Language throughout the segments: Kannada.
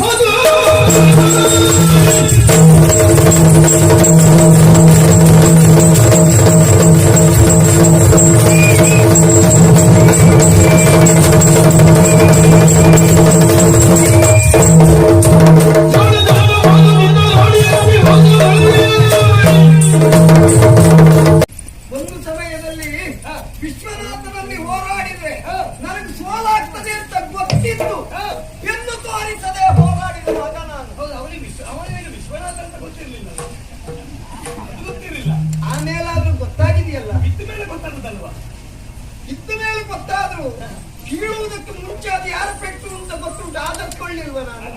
ಒಂದು ಇದ್ದ ಮೇಲೆ ಗೊತ್ತಾದ್ರು ಕೀಳುವುದಕ್ಕೆ ಮುಂಚೆ ಅದು ಯಾರು ಪೆಟ್ಟು ಅಂತ ಗೊತ್ತುಂಟು ಆದರ್ಕೊಳ್ಳಿಲ್ವ ನಾನು?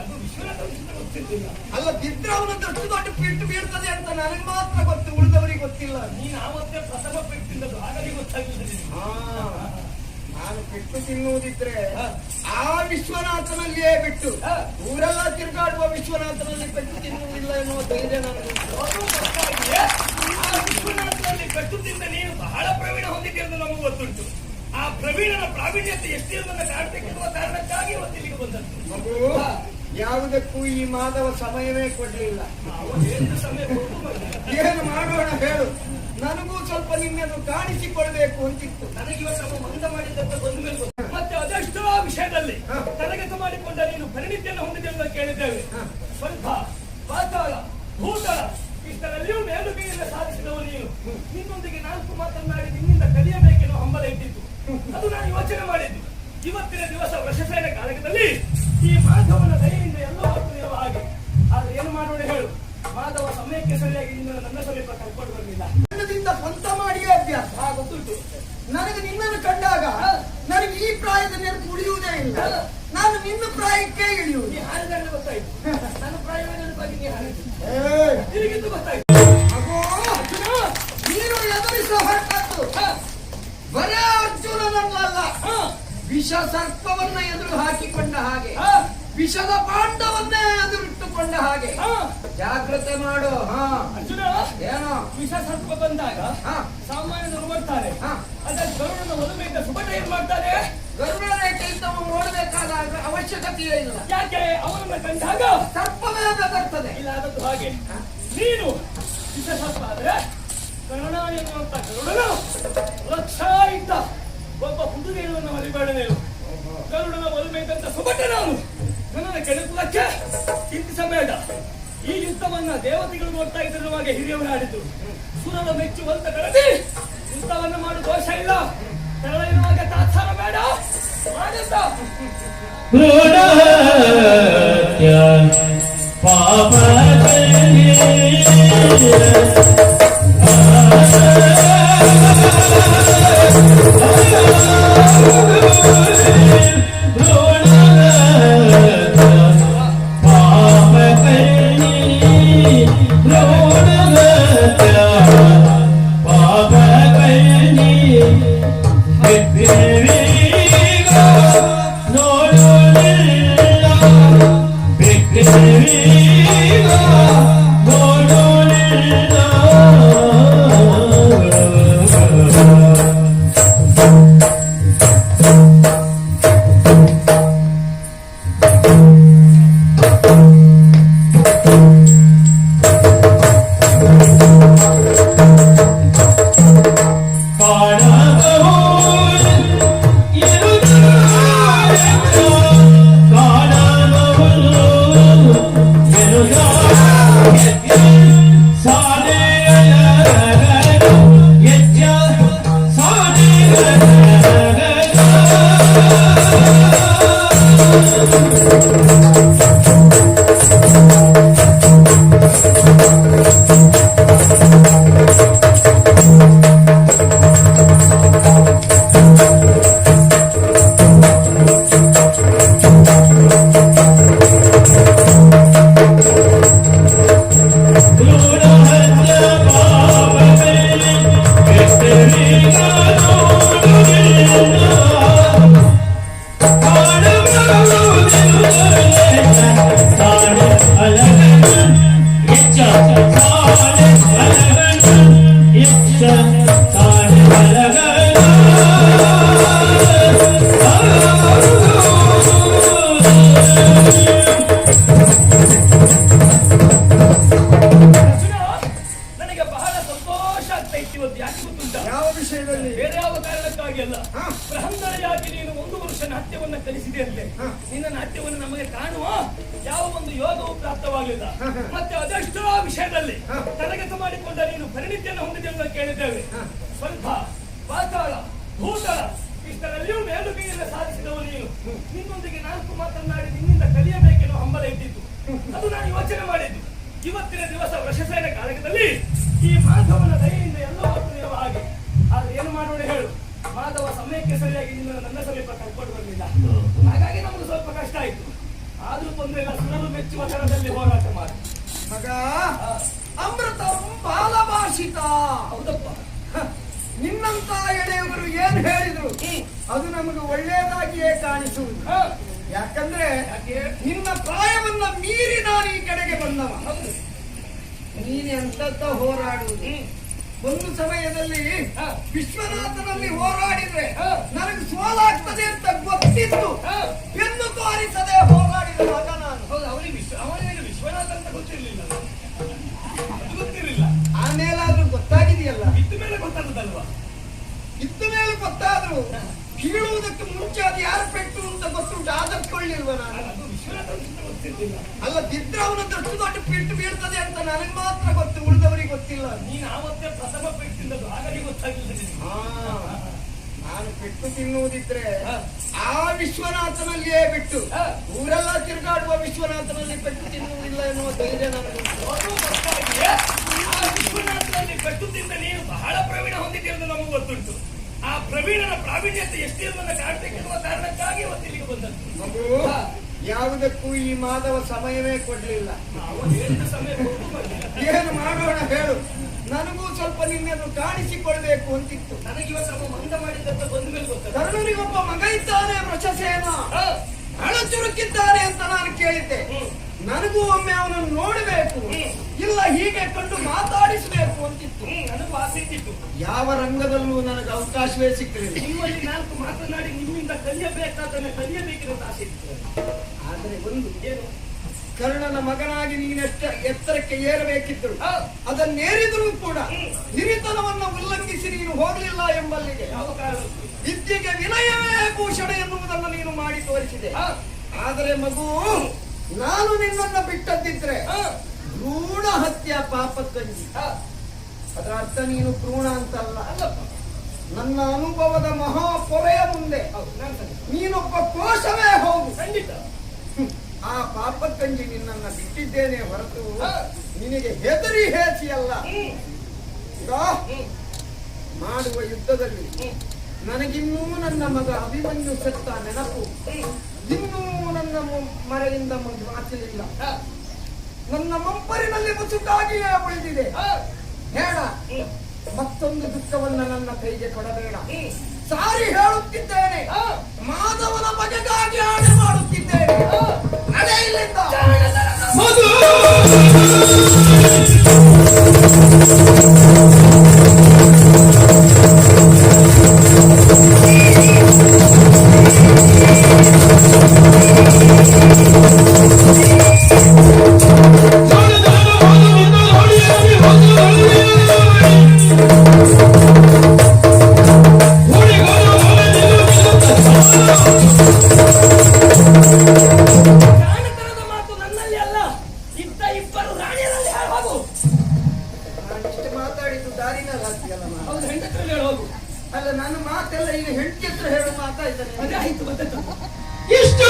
ಅಲ್ಲ ಬಿದ್ರೆ ಅವನ ದೊಡ್ಡ ದೊಡ್ಡ ಪೆಟ್ಟು ಬೀಳ್ತದೆ ಅಂತ ನನಗೆ ಮಾತ್ರ ಗೊತ್ತು ಉಳಿದವರಿಗೆ ಗೊತ್ತಿಲ್ಲ. ನೀನು ಆವತ್ತೇ ಪ್ರಥಮ ಪೆಟ್ಟಿಲ್ಲದು ಹಾಗಾಗಿ ಗೊತ್ತಾಗಿಲ್ಲ. ನಾನು ಪೆಟ್ಟು ತಿನ್ನುವುದಿದ್ರೆ ಆ ವಿಶ್ವನಾಥನಲ್ಲಿಯೇ ಬಿಟ್ಟು ಊರೆಲ್ಲ ತಿರುಗಾಡುವ ವಿಶ್ವನಾಥನಲ್ಲಿ ಪೆಟ್ಟು ತಿನ್ನುವುದಿಲ್ಲ ಎನ್ನುವ ಧೈರ್ಯ ನನಗೆ ಅದು ಕಟ್ಟುತ್ತಿದ್ದ ನೀನು ಬಹಳ ಪ್ರವೀಣ ಹೊಂದಿದ್ದೀರೆಂದು ನಮಗೆ ಗೊತ್ತುಂಟು. ಆ ಪ್ರವೀಣನ ಪ್ರಾವೀಣ್ಯತೆ ಎಷ್ಟಿರುವುದನ್ನ ಕಾಡ್ಬೇಕಿರುವ ಕಾರಣಕ್ಕಾಗಿ ಇವತ್ತು ಇಲ್ಲಿಗೆ ಬಂದದ್ದು. ಯಾವುದಕ್ಕೂ ಈ ಮಾಧವ ಸಮಯವೇ ಕೊಡಲಿಲ್ಲ. ಏನು ಮಾಡೋಣ ಹೇಳು. ನನಗೂ ಸ್ವಲ್ಪ ನಿನ್ನನ್ನು ಕಾಣಿಸಿಕೊಳ್ಬೇಕು ಅಂತಿತ್ತು. ನನಗೆ ಇವತ್ತು ಮಂದ ಮಾಡಿದ್ದಂತ ಬಂದ ಮೇಲೆ ಮತ್ತೆ ಅದೆಷ್ಟೋ ವಿಷಯದಲ್ಲಿ. ತರಗತ ಮಾಡಿಕೊಂಡ ನೀನು ಪರಿಣಿತಿಯನ್ನು ಹೊಂದಿದೆ ಅಂತ ಕೇಳಿದ್ದೇವೆ. ಸ್ವಲ್ಪ ಪಾತಾಳ ಭೂತಳ ಇಷ್ಟರಲ್ಲಿಯೂ ಮೇಲು ಕೈಯಿಂದ ಸಾಧಿಸಿದವ ನೀನು ನಿನ್ನೊಂದಿಗೆ ನಾಲ್ಕು ಕಲಿಯಬೇಕೆನ್ನುವ ಹಂಬಲ ಇಟ್ಟಿತ್ತು. ಅದು ನಾನು ಯೋಚನೆ ಮಾಡಿದ್ದು. ಇವತ್ತಿನ ದಿವಸ ವೃಷಸೇನ ಕಾಲಕದಲ್ಲಿ ಈ ಮಾಧವನ ದಯೆಯಿಂದ ಎಲ್ಲೋ ಹೊರಟಿರುವ ಹಾಗೆ. ಆದ್ರೆ ಏನು ಮಾಡೋಣ ಹೇಳು. ಮಾಧವ ಸಮಯಕ್ಕೆ ಸರಿಯಾಗಿ ನಿನ್ನ ನನ್ನ ಸಮೀಪ ಕರ್ಕೊಂಡು ಬರಲಿಲ್ಲ ನನ್ನದಿಂದ ಸ್ವಂತ ಮಾಡಿಯೇ ಅಭ್ಯಾಸ. ಗೊತ್ತುಂಟು. ನನಗೆ ನಿನ್ನನ್ನು ಕಂಡಾಗ ನನಗೆ ಈ ಪ್ರಾಯದ ನೆನಪು ಉಳಿಯುವುದೇ ಇಲ್ಲ. ನಾನು ನಿನ್ನ ಪ್ರಾಯಕ್ಕೆ ಇಳಿಯುವುದು. ನೀ ಹಾರಿದಾಗ ಗೊತ್ತಾಯ್ತು. ನನ್ನ ಪ್ರಾಯವೇ ಬಗ್ಗೆ ನೀ ಹಾರಿದ್ದು. ನಿನಗಿಂತ ಗೊತ್ತಾಯ್ತು. ಅಗೋ ನೀನು ಎದುರಿಸೋ ಹೊರಟದ್ದು ಬರೇ ಅರ್ಜುನನಲ್ಲ ವಿಷ ಸರ್ಪವನ್ನ ಎದುರು ಹಾಕಿಕೊಂಡ ಹಾಗೆ ಹಾ, ವಿಷದ ಪಾಂಡವನ್ನೇ ಎದುರಿಟ್ಟುಕೊಂಡ ಹಾಗೆ. ಹಾ. ಜಾಗ್ರತೆ ಮಾಡು. ಹಾ. ಅರ್ಜುನ ಏನು? ವಿಷ ಸರ್ಪ ಬಂದಾಗ ಹಾ. ಸಾಮಾನ್ಯರು ಬರ್ತಾರೆ. ಹಾ. ಅದ್ರ ಗರುಡನ ಒಲುಮೆಯಿಂದ ಸುಬಟ ಏನ್ ಮಾಡ್ತಾರೆ? ಗರುಡ ರೇಖೆಯಿಂದ ನೋಡಬೇಕಾದ ಅವಶ್ಯಕತೆ ಇಲ್ಲ. ಯಾಕೆ? ಅವನನ್ನ ಕಂಡಾಗ ಸರ್ಪವೇ ಬರ್ತದೆ ಇಲ್ಲ ಅದದ್ದು ಹಾಗೆ. ನೀನು ವಿಷ ಸರ್ಪ ಆದ್ರೆ ಗರುಡನು ಒಬ್ಬ ಹುಡುಗಿಯನ್ನು ಮರಿಬೇಡ ನೀನು ಗರುಡನ ಒಲುಮೆಯಿಂದ ಸುಬಟ ನಾನು ನನ್ನನ್ನು ಕೆಣಕುವುದಕ್ಕೆ ಚಿಂತಿಸಬೇಡ ಈ ಯುದ್ಧವನ್ನ ದೇವತೆಗಳು ನೋಡ್ತಾ ಇದ್ದಿರುವಾಗ ಹಿರಿಯವರು ಸುರನ ಮೆಚ್ಚುವಂತ ಕಳದಿ ಯುದ್ಧವನ್ನ ಮಾಡು ದೋಷ ಇಲ್ಲ ತೆರಳಿರುವಾಗ ತಾತ್ಸಾರ ಬೇಡ Oh Thank you. ಋಣತ್ಯ ನಾಟ್ಯವನ್ನು ನಮಗೆ ಕಾಣುವ ಯಾವ ಒಂದು ಯೋಗವು ಪ್ರಾಪ್ತವಾಗಲಿಲ್ಲ ಮತ್ತೆ ಅದೆಷ್ಟೋ ವಿಷಯದಲ್ಲಿ ತರಗತ ಮಾಡಿಕೊಂಡ ನೀನು ಪರಿಣಿತಿಯನ್ನು ಹೊಂದಿದೆ ಎಂದು ಕೇಳಿದ್ದೇವೆ. ಸ್ವಲ್ಪ ಪಾತಾಳ ಭೂತಳ ಇಷ್ಟರಲ್ಲಿಯೂ ಮೇಲು ಬೀರಿನ ಸಾಧಿಸಿದವ ನೀನು ನಿನ್ನೊಂದಿಗೆ ನಾಲ್ಕು ಮಾತನಾಡಿ ನಿನ್ನಿಂದ ಕಲಿಯಬೇಕೆನ್ನುವ ಹಂಬಲ ಇದ್ದಿತ್ತು. ಅದು ನಾನು ಯೋಚನೆ ಮಾಡಿದ್ದು. ಇವತ್ತಿನ ದಿವಸ ವೃಷಸೇನ ಕಾಲಕದಲ್ಲಿ ಈ ಮಾಧವನ ದಯೆಯಿಂದ ಎಲ್ಲೋ ಹಾಗೆ. ಆದ್ರೆ ಏನು ಮಾಡೋಣ ಹೇಳು? ಮಾಧವ ಸಮಯಕ್ಕೆ ಸರಿಯಾಗಿ ನಿನ್ನ ನನ್ನ ಸಮೀಪ ಕರ್ಕೊಂಡು ಬರಲಿಲ್ಲ ಹಾಗಾಗಿ ನಮಗೆ ಸ್ವಲ್ಪ ಕಷ್ಟ ಆಯ್ತು. ಆದ್ರೂ ತೊಂದರೆ ಇಲ್ಲ ಸುರಲು ಮೆಚ್ಚುವ ತರದಲ್ಲಿ ಹೋರಾಟ ಮಾಡಿ. ಮಗ ಅಮೃತ ಬಾಲಭಾಷಿತ. ಹೌದಪ್ಪ. ಹ, ನಿನ್ನಂತ ಎಳೆಯವರು ಏನ್ ಹೇಳಿದ್ರು? ಅದು ನಮಗೆ ಒಳ್ಳೆಯದಾಗಿಯೇ ಕಾಣಿಸುವುದು. ಹ, ಯಾಕಂದ್ರೆ ಯಾಕೆ? ನಿನ್ನ ಪ್ರಾಯವನ್ನ ಮೀರಿ ನಾನು ಈ ಕಡೆಗೆ ಬಂದವ. ಹೌದು. ನೀನು ಎಂತದ್ದ ಹೋರಾಡುವುದು. ಒಂದು ಸಮಯದಲ್ಲಿ ವಿಶ್ವನಾಥನಲ್ಲಿ ಹೋರಾಡಿದ್ರೆ. ನನಗೆ ಸೋಲಾಗ್ತದೆ ಅಂತ ಗೊತ್ತಿತ್ತು. ಎಂದು ತೋರಿಸದೆ ಹೋರಾಡಿದ ಮಗ ನಾನು. ಹೌದು ಅವನಿಗೆ ಅವನಿಗೆ ವಿಶ್ವನಾಥ ಅಂತ ಗೊತ್ತಿರ್ಲಿಲ್ಲ. ಗೊತ್ತಿರಲಿಲ್ಲ. ಆಮೇಲಾದ್ರೂ ಗೊತ್ತಾಗಿದೆಯಲ್ಲ? ಇದ್ದ ಮೇಲೆ ಗೊತ್ತಾಗುದಲ್ವಾ ಇದ್ದ ಮೇಲೆ ಗೊತ್ತಾದ್ರು ಕೀಳುವುದಕ್ಕೆ ಮುಂಚೆ ಅದು ಯಾರು ಪೆಟ್ಟು ಅಂತ ಗೊತ್ತುಂಟು ಆದರ್ಕೊಳ್ಳಿಲ್ವ ನಾನು? ಅದು ವಿಶ್ವನಾಥ ಅಂತ ಗೊತ್ತಿರ್ಲಿಲ್ಲ. ಅಲ್ಲ ಬಿದ್ರೆ ಅವನ ದೊಡ್ಡ ದೊಡ್ಡ ಪೆಟ್ಟು ಬೀಳ್ತದೆ ಅಂತ ನನಗೆ ಮಾತ್ರ ಗೊತ್ತು. ಉಳಿದವರಿಗೆ ಗೊತ್ತಿಲ್ಲ ನೀನು ಆವತ್ತೇ ಪ್ರಥಮ ಪೆಟ್ಟಿದ್ದದು ಹಾಗಾಗಿ ಗೊತ್ತಾಗಿಲ್ಲ ನಾನು ಪೆಟ್ಟು ತಿನ್ನುವುದಿದ್ರೆ ಆ ವಿಶ್ವನಾಥನಲ್ಲಿಯೇ ಬಿಟ್ಟು. ಊರೆಲ್ಲ ತಿರುಗಾಡುವ ವಿಶ್ವನಾಥನಲ್ಲಿ ಪೆಟ್ಟು ತಿನ್ನುವುದಿಲ್ಲ ಎನ್ನುವ ಧೈರ್ಯ ನನಗೆ. ಆ ವಿಶ್ವನಾಥನಲ್ಲಿ ಪೆಟ್ಟುತ್ತಿದ್ದ ನೀನು ಬಹಳ ಪ್ರವೀಣ ಹೊಂದಿದ್ದೀರೆಂದು ನಮಗೆ ಗೊತ್ತುಂಟು ಆ ಪ್ರವೀಣನ ಪ್ರಾವೀಣ್ಯತೆ ಎಷ್ಟಿರುವುದನ್ನು ಕಾಡ್ಬೇಕೆನ್ನುವ ಕಾರಣಕ್ಕಾಗಿ ಇವತ್ತಿಲ್ಲಿಗೆ ಬಂದದ್ದು. ಯಾವುದಕ್ಕೂ ಈ ಮಾಧವ ಸಮಯವೇ ಕೊಡ್ಲಿಲ್ಲ. ಏನು ಮಾಡೋಣ ಹೇಳು. ನನಗೂ ಸ್ವಲ್ಪ ನಿನ್ನನ್ನು ಕಾಣಿಸಿಕೊಳ್ಬೇಕು ಅಂತಿತ್ತು. ಕರ್ಣನಿಗೊಬ್ಬ ಮಗ ಇದ್ದಾನೆ ವೃಷಸೇನ ಹಣ ಚುರುಕಿದ್ದಾನೆ ಅಂತ ನಾನು ಕೇಳಿದ್ದೆ. ನನಗೂ ಒಮ್ಮೆ ಅವನನ್ನು ನೋಡಬೇಕು. ಇಲ್ಲ ಹೀಗೆ ಕಂಡು ಮಾತಾಡಿಸಬೇಕು ಅಂತಿತ್ತು. ನನಗೂ ಆಸೆ ಇದ್ದಿತ್ತು. ಯಾವ ರಂಗದಲ್ಲೂ ನನಗೆ ಅವಕಾಶವೇ ಸಿಕ್ಕಿರಲಿಲ್ಲ. ನಿಮ್ಮಲ್ಲಿ ನಾಲ್ಕು ಮಾತನಾಡಿ ನಿಮ್ಮಿಂದ ಕಲಿಯಬೇಕಾದನ್ನು ಕಲಿಯಬೇಕಿರೋ ಆಸೆ ಇತ್ತು. ಆದರೆ ಒಂದು ಏನು? ಕರ್ಣನ ಮಗನಾಗಿ ನೀನೆಷ್ಟ ಎತ್ತರಕ್ಕೆ ಏರಬೇಕಿದ್ರು ಹ. ಅದನ್ನೇರಿದರೂ ಕೂಡ ಹಿರಿತನವನ್ನ ಉಲ್ಲಂಘಿಸಿ ನೀನು ಹೋಗಲಿಲ್ಲ ಎಂಬಲ್ಲಿಗೆ ಯಾವ ಕಾರಣ? ವಿದ್ಯೆಗೆ ವಿನಯವೇ ಭೂಷಣ ಎನ್ನುವುದನ್ನು ನೀನು ಮಾಡಿ ತೋರಿಸಿದೆ. ಆದರೆ ಮಗು ನಾನು ನಿನ್ನನ್ನು ಬಿಟ್ಟದ್ದಿದ್ರೆ. ಭ್ರೂಣ ಹತ್ಯೆ ಪಾಪಕ್ಕಂಜಿ. ಅದರ ಅರ್ಥ ನೀನು ಭ್ರೂಣ ಅಂತಲ್ಲ ಅಲ್ಲಪ್ಪ ನನ್ನ ಅನುಭವದ ಮಹಾ ಪೊರೆಯ ಮುಂದೆ ನೀನೊಬ್ಬ ಕೋಶವೇ ಹೋಗು ಖಂಡಿತ. ಆ ಪಾಪಕ್ಕಂಜಿ ನಿನ್ನನ್ನು ಬಿಟ್ಟಿದ್ದೇನೆ ಹೊರತು ನಿನಗೆ ಹೆದರಿ ಹೇಸಿ ಅಲ್ಲ ಹ್ಮ್. ಈಗ ಹ್ಮ್. ಮಾಡುವ ಯುದ್ಧದಲ್ಲಿ. ನನಗಿನ್ನೂ ನನ್ನ ಮಗ ಅಭಿಮನ್ಯು ಸತ್ತ ನೆನಪು. ಇನ್ನೂ ಮುಂದೆ ಮರೆಯಿಂದ ಮಾಚಲಿಲ್ಲ ನನ್ನ ಮಂಪರಿನಲ್ಲಿ ಮುಸುಕಾಗಿಯೇ ಉಳಿದಿದೆ. ಹ. ಹೇಳ. ಮತ್ತೊಂದು ದುಃಖವನ್ನ ನನ್ನ ಕೈಗೆ ಕೊಡಬೇಡ. ಸಾರಿ ಹೇಳುತ್ತಿದ್ದೇನೆ. ಮಾಧವನ ಬಗೆಗಾಗಿ ಹಾಡು ಮಾಡುತ್ತಿದ್ದೇನೆ ಹ. ಅದೇ ಅಲ್ಲ ನನ್ನ ಮಾತೆಲ್ಲ ಈಗ ಹೆಂಡತಿ ಹತ್ರ ಹೇಳೋ ಮಾತಾಡ್ತಾನೆ ಅದೇ ಆಯ್ತು ಮತ್ತೆ ಇಷ್ಟು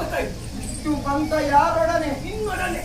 ಗೊತ್ತಾಯ್ತು? ಇಷ್ಟು ಪಂಥ ಯಾರೊಡನೆ? ನಿನ್ನೊಡನೆ.